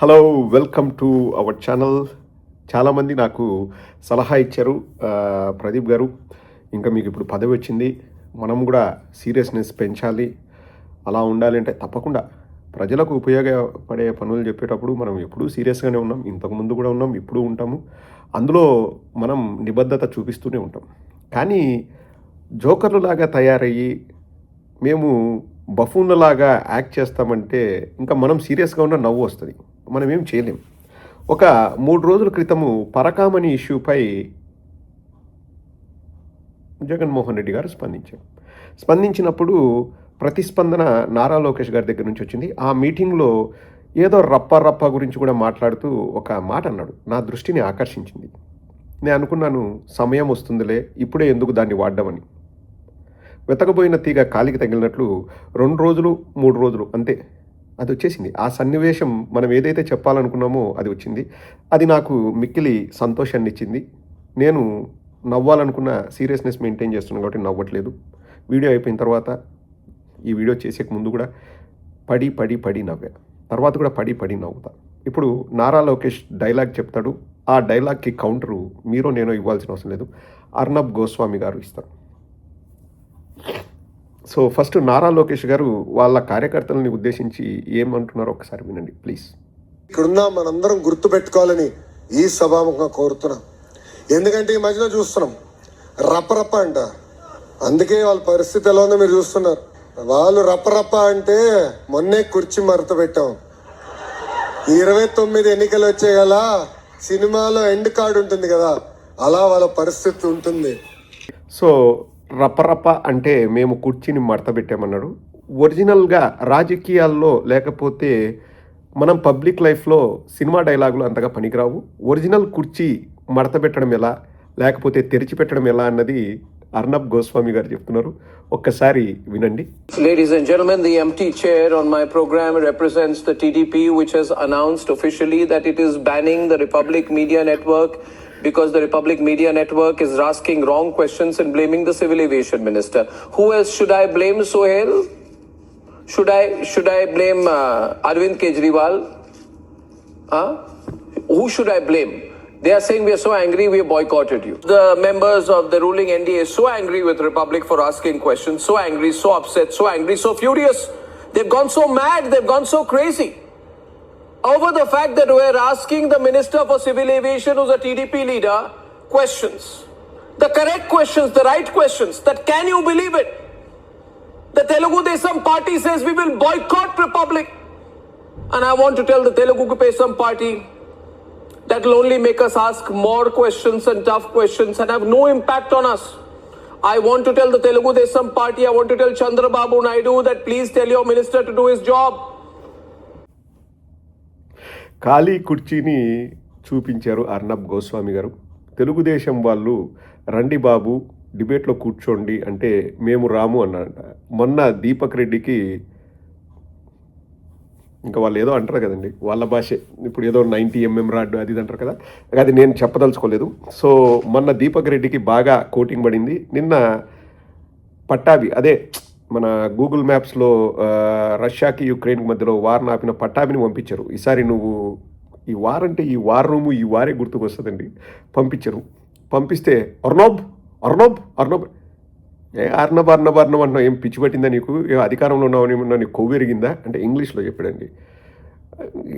Hello welcome to our channel చాలామంది నాకు సలహా ఇచ్చారు ప్రదీప్ గారు. ఇంకా మీకు ఇప్పుడు పదవి వచ్చింది. మనం కూడా సీరియస్నెస్ పెంచాలి. అలా ఉండాలి అంటే తప్పకుండా ప్రజలకు ఉపయోగపడే పనులు చెప్పేటప్పుడు మనం ఎప్పుడూ సీరియస్గానే ఉన్నాం. ఇంతకుముందు కూడా ఉన్నాం ఇప్పుడు ఉంటాము. అందులో మనం నిబద్ధత చూపిస్తూనే ఉంటాం. కానీ జోకర్లులాగా తయారయ్యి మేము బఫూన్లలాగా యాక్ట్ చేస్తామంటే ఇంకా మనం సీరియస్గా ఉన్న నవ్వు వస్తుంది. మనం ఏం చేయలేం. ఒక మూడు రోజుల క్రితము పరకామణి ఇష్యూపై జగన్మోహన్ రెడ్డి గారు స్పందించారు. స్పందించినప్పుడు ప్రతిస్పందన నారా లోకేష్ గారి దగ్గర నుంచి వచ్చింది. ఆ మీటింగ్లో ఏదో రప్ప రప్ప గురించి కూడా మాట్లాడుతూ ఒక మాట అన్నాడు. నా దృష్టిని ఆకర్షించింది. నేను అనుకున్నాను సమయం వస్తుందిలే ఇప్పుడే ఎందుకు దాన్ని వాడ్డామని. వెతకబోయిన తీగ కాలికి తగిలినట్లు రెండు రోజులు మూడు రోజులు అంతే. అది వచ్చేసింది ఆ సన్నివేశం మనం ఏదైతే చెప్పాలనుకున్నామో అది వచ్చింది. అది నాకు మిక్కిలి సంతోషాన్ని ఇచ్చింది. నేను నవ్వాలనుకున్న సీరియస్నెస్ మెయింటైన్ చేస్తున్నాను కాబట్టి నవ్వట్లేదు. వీడియో అయిపోయిన తర్వాత ఈ వీడియో చేసే ముందు కూడా పడి పడి పడి నవ్వా. తర్వాత కూడా పడి పడి నవ్వుతా. ఇప్పుడు నారా లోకేష్ డైలాగ్ చెప్తాడు. ఆ డైలాగ్కి కౌంటరు మీరు నేను ఇవ్వాల్సిన అవసరం లేదు. అర్నబ్ గోస్వామి గారు ఇస్తారు. సో ఫస్ట్ నారా లోకేష్ గారు వాళ్ళ కార్యకర్తలని ఉద్దేశించి ఏమంటున్నారో ఒకసారి వినండి ప్లీజ్. ఇక్కడున్న మనందరం గుర్తు పెట్టుకోవాలని ఈ సభాముఖంగా కోరుతున్నాం. ఎందుకంటే ఈ మధ్యలో చూస్తున్నాం. రప్పరప్ప అంట. అందుకే వాళ్ళ పరిస్థితి ఎలా ఉందో మీరు చూస్తున్నారు. వాళ్ళు రప్పరప్ప అంటే మొన్నే కుర్చీ మరత పెట్టాం. ఇరవై తొమ్మిది ఎన్నికలు వచ్చే గల సినిమాలో ఎండ్ కార్డు ఉంటుంది కదా అలా వాళ్ళ పరిస్థితి ఉంటుంది. సో రపరప అంటే మేము కుర్చీని మడతబెట్టామన్నాడు ఒరిజినల్గా రాజకీయాల్లో లేకపోతే మనం పబ్లిక్ లైఫ్లో సినిమా డైలాగులు అంతగా పనికిరావు. ఒరిజినల్ కుర్చీ మడతబెట్టడం ఎలా? లేకపోతే తెరిచిపెట్టడం ఎలా అన్నది అర్ణబ్ గోస్వామి గారు చెప్తున్నారు. ఒక్కసారి వినండి. Ladies and gentlemen the empty chair on my programme represents the TDP which has announced officially that it is banning the Republic media network because the Republic Media Network is asking wrong questions and blaming the Civil Aviation Minister. Who else should I blame, Sohail? Should I should I blame uh, Arvind Kejriwal? Huh? Who should I blame? They are saying we are so angry we have boycotted you. The members of the ruling NDA is so angry with Republic for asking questions, so angry, so upset, so angry, so furious. They've gone so mad, they've gone so crazy. Over the fact that we're asking the Minister for Civil Aviation, who's a TDP leader, questions. The correct questions, the right questions. That can you believe it? The Telugu Desam party says we will boycott Republic. And I want to tell the Telugu Desam party that will only make us ask more questions and tough questions and have no impact on us. I want to tell the Telugu Desam party, I want to tell Chandrababu Naidu that please tell your minister to do his job. ఖాళీ కుర్చీని చూపించారు అర్ణబ్ గోస్వామి గారు. తెలుగుదేశం వాళ్ళు రండి బాబు డిబేట్లో కూర్చోండి అంటే మేము రాము అన్నారంట. మొన్న దీపక్ రెడ్డికి ఇంకా వాళ్ళు ఏదో అంటారు కదండి వాళ్ళ భాషే. ఇప్పుడు ఏదో నైంటీ ఎంఎం రాడ్ అది ఇది అంటారు కదా అది నేను చెప్పదలుచుకోలేదు. సో మొన్న దీపక్ రెడ్డికి బాగా కోటింగ్ పడింది. నిన్న పట్టాభి అదే మన గూగుల్ మ్యాప్స్లో రష్యాకి యుక్రెయిన్ మధ్యలో వార్ నాపిన పట్టాభిని పంపించారు. ఈసారి నువ్వు ఈ వార్ అంటే ఈ వార్ రూము ఈ వారే గుర్తుకొస్తుందండి. పంపించరు. పంపిస్తే అర్నబ్ అర్నబ్ అర్నోబ్. ఏ అర్నబ్ అర్నబ్ అర్నబ్ అంటున్నావు? ఏం పిచ్చి పట్టిందా నీకు? ఏ అధికారంలో ఉన్నావు? ఏమన్నా నీకు కొవ్వెరిగిందా? అంటే ఇంగ్లీష్లో చెప్పాడండి.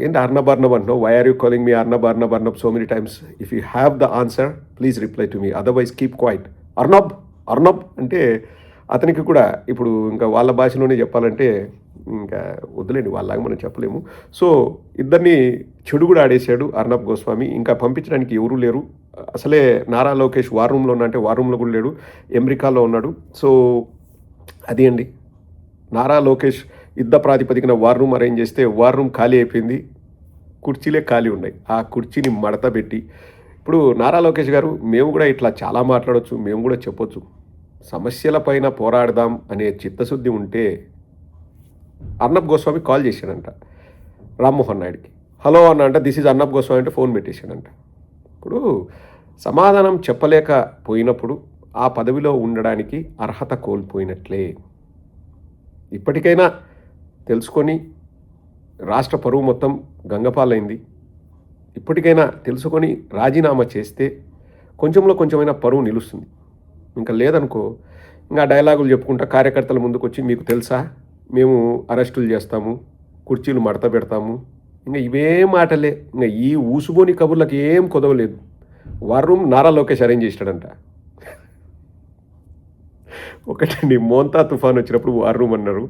ఏంటి అర్నబ్ అర్నబ్ అంటున్నావు? Why are you calling me Arnab Arnab Arnab so many times if you have the answer please reply to me otherwise keep quiet Arnab Arnab అంటే అతనికి కూడా ఇప్పుడు ఇంకా వాళ్ళ భాషలోనే చెప్పాలంటే ఇంకా వద్దులేండి వాళ్ళలాగా మనం చెప్పలేము. సో ఇద్దరిని చెడు కూడా ఆడేశాడు అర్ణబ్ గోస్వామి. ఇంకా పంపించడానికి ఎవరూ లేరు. అసలే నారా లోకేష్ వార్ రూమ్లో ఉన్నా అంటే వార్ రూమ్లో కూడా లేడు. అమెరికాలో ఉన్నాడు. సో అది అండి. నారా లోకేష్ యుద్ధ ప్రాతిపదికన వార్ రూమ్ అరేంజ్ చేస్తే వార్ రూమ్ ఖాళీ అయిపోయింది. కుర్చీలే ఖాళీ ఉన్నాయి. ఆ కుర్చీని మడత పెట్టి. ఇప్పుడు నారా లోకేష్ గారు మేము కూడా ఇట్లా చాలా మాట్లాడొచ్చు మేము కూడా చెప్పొచ్చు. సమస్యలపైన పోరాడదాం అనే చిత్తశుద్ధి ఉంటే అర్ణబ్ గోస్వామి కాల్ చేశాడంట రామ్మోహన్ నాయుడికి. హలో అన్న అంట దిస్ ఈజ్ అర్ణబ్ గోస్వామి అంటే ఫోన్ పెట్టేశాడంట. ఇప్పుడు సమాధానం చెప్పలేకపోయినప్పుడు ఆ పదవిలో ఉండడానికి అర్హత కోల్పోయినట్లే. ఇప్పటికైనా తెలుసుకొని రాష్ట్ర పరువు మొత్తం గంగపాలైంది. ఇప్పటికైనా తెలుసుకొని రాజీనామా చేస్తే కొంచెంలో కొంచెమైనా పరువు నిలుస్తుంది. ఇంకా లేదనుకో ఇంకా డైలాగులు చెప్పుకుంటా కార్యకర్తల ముందుకు వచ్చి మీకు తెలుసా? మేము అరెస్టులు చేస్తాము కుర్చీలు మడత పెడతాము. ఇంకా ఇవే మాటలే. ఇంకా ఈ ఊసుబోని కబుర్లకు ఏం కుదవలేదు. వరుణ్ నారా లోకేష్ అరేంజ్ చేసినాడంట. ఒకటండి మోంతా తుఫాన్ వచ్చినప్పుడు వరుణ్ అన్నారు.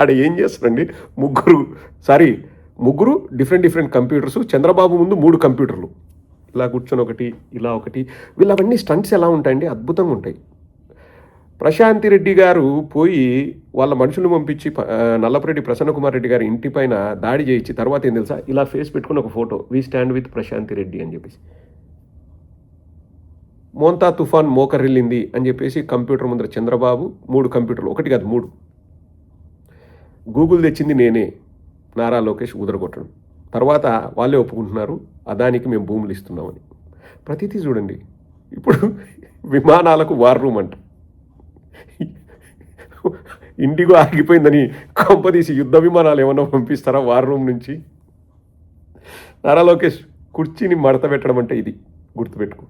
ఆడ ఏం చేస్తారండి? ముగ్గురు సారీ ముగ్గురు డిఫరెంట్ డిఫరెంట్ కంప్యూటర్స్. చంద్రబాబు ముందు మూడు కంప్యూటర్లు. ఇలా కూర్చొని ఒకటి ఇలా ఒకటి. వీళ్ళు అవన్నీ స్టంట్స్ ఎలా ఉంటాయండి? అద్భుతంగా ఉంటాయి. ప్రశాంతి రెడ్డి గారు పోయి వాళ్ళ మనుషులను పంపించి నల్లపరెడ్డి ప్రసన్నకుమార్ రెడ్డి గారి ఇంటిపైన దాడి చేయించి తర్వాత ఏం తెలుసా? ఇలా ఫేస్ పెట్టుకుని ఒక photo we stand with Prashanthi Reddy అని చెప్పేసి. మోంతా తుఫాన్ మోకరిల్లింది అని చెప్పేసి కంప్యూటర్ ముందర చంద్రబాబు మూడు కంప్యూటర్లు ఒకటి కాదు మూడు. గూగుల్ తెచ్చింది నేనే నారా లోకేష్ ఉదరగొట్టడం తర్వాత వాళ్ళే ఒప్పుకుంటున్నారు. అదానికి మేము భూములు ఇస్తున్నామని. ప్రతిదీ చూడండి. ఇప్పుడు విమానాలకు వార్ రూమ్ అంట. ఇండిగో ఆగిపోయిందని కొంపదీసి యుద్ధ విమానాలు ఏమన్నా పంపిస్తారా వార్ రూమ్ నుంచి? నారా లోకేష్ కుర్చీని మడత పెట్టడం అంటే ఇది. గుర్తుపెట్టుకో.